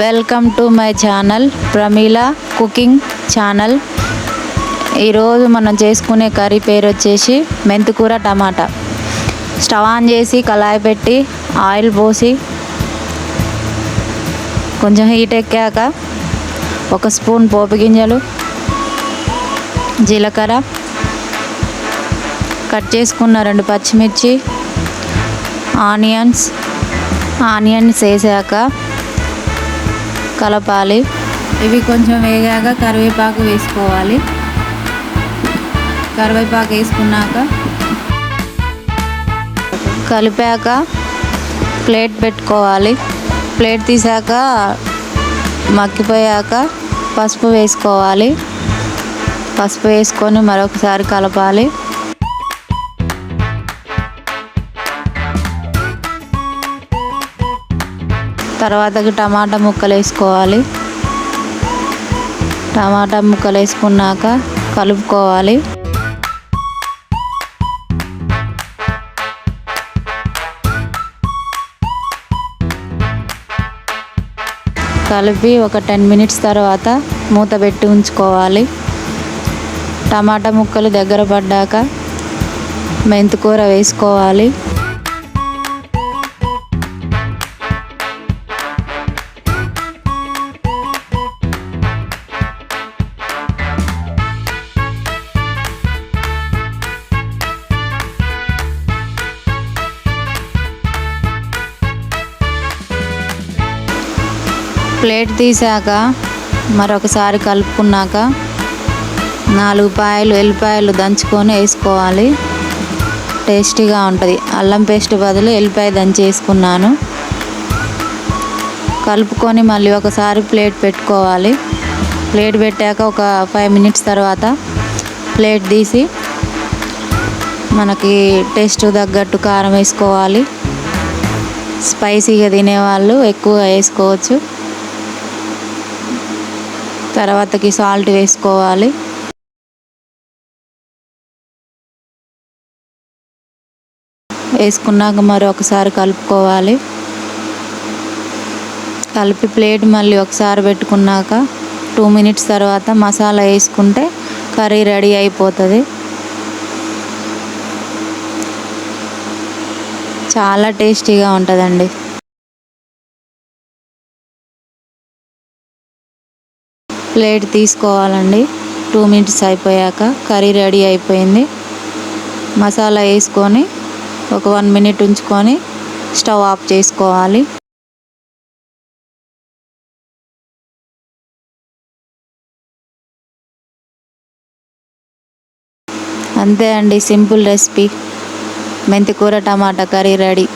Welcome to my channel Pramila cooking channel. ఈరోజు మనం చేసుకునే కర్రీ పేరు వచ్చేసి మెంతికూర టమాటా. స్టవ్ ఆన్ చేసి కళాయి పెట్టి ఆయిల్ పోసి కొంచెం హీట్ ఎక్కాక ఒక స్పూన్ పోపు గింజలు జీలకర్ర కట్ చేసుకున్న రెండు పచ్చిమిర్చి ఆనియన్స్ ఆనియన్స్ వేసాక కలపాలి. ఇవి కొంచెం వేగాక కరివేపాకు వేసుకోవాలి. కరివేపాకు వేసుకున్నాక కలిపాక ప్లేట్ పెట్టుకోవాలి. ప్లేట్ తీసాక మగ్గిపోయాక పసుపు వేసుకోవాలి. పసుపు వేసుకొని మరొకసారి కలపాలి. తర్వాతకి టమాటా ముక్కలు వేసుకోవాలి. టమాటా ముక్కలు వేసుకున్నాక కలుపుకోవాలి. కలిపి ఒక టెన్ మినిట్స్ తర్వాత మూత పెట్టి ఉంచుకోవాలి. టమాటా ముక్కలు దగ్గర పడ్డాక మెంతికూర వేసుకోవాలి. ప్లేట్ తీసాక మరొకసారి కలుపుకున్నాక నాలుగు పాయలు ఎల్లిపాయలు దంచుకొని వేసుకోవాలి. టేస్టీగా ఉంటుంది. అల్లం పేస్ట్ బదులు ఎల్లిపాయ దంచి వేసుకున్నాను. కలుపుకొని మళ్ళీ ఒకసారి ప్లేట్ పెట్టుకోవాలి. ప్లేట్ పెట్టాక ఒక ఫైవ్ మినిట్స్ తర్వాత ప్లేట్ తీసి మనకి టేస్ట్ తగ్గట్టు కారం వేసుకోవాలి. స్పైసీగా తినేవాళ్ళు ఎక్కువ వేసుకోవచ్చు. తర్వాతకి సాల్ట్ వేసుకోవాలి. వేసుకున్నాక మరి ఒకసారి కలుపుకోవాలి. కలిపి ప్లేట్ మళ్ళీ ఒకసారి పెట్టుకున్నాక టూ మినిట్స్ తర్వాత మసాలా వేసుకుంటే కర్రీ రెడీ అయిపోతుంది. చాలా టేస్టీగా ఉంటుందండి. ప్లేట్ తీసుకోవాలండి. టూ మినిట్స్ అయిపోయాక కర్రీ రెడీ అయిపోయింది. మసాలా వేసుకొని ఒక వన్ మినిట్ ఉంచుకొని స్టవ్ ఆఫ్ చేసుకోవాలి. అంతే అండి సింపుల్ రెసిపీ. మెంతికూర టమాటా కర్రీ రెడీ.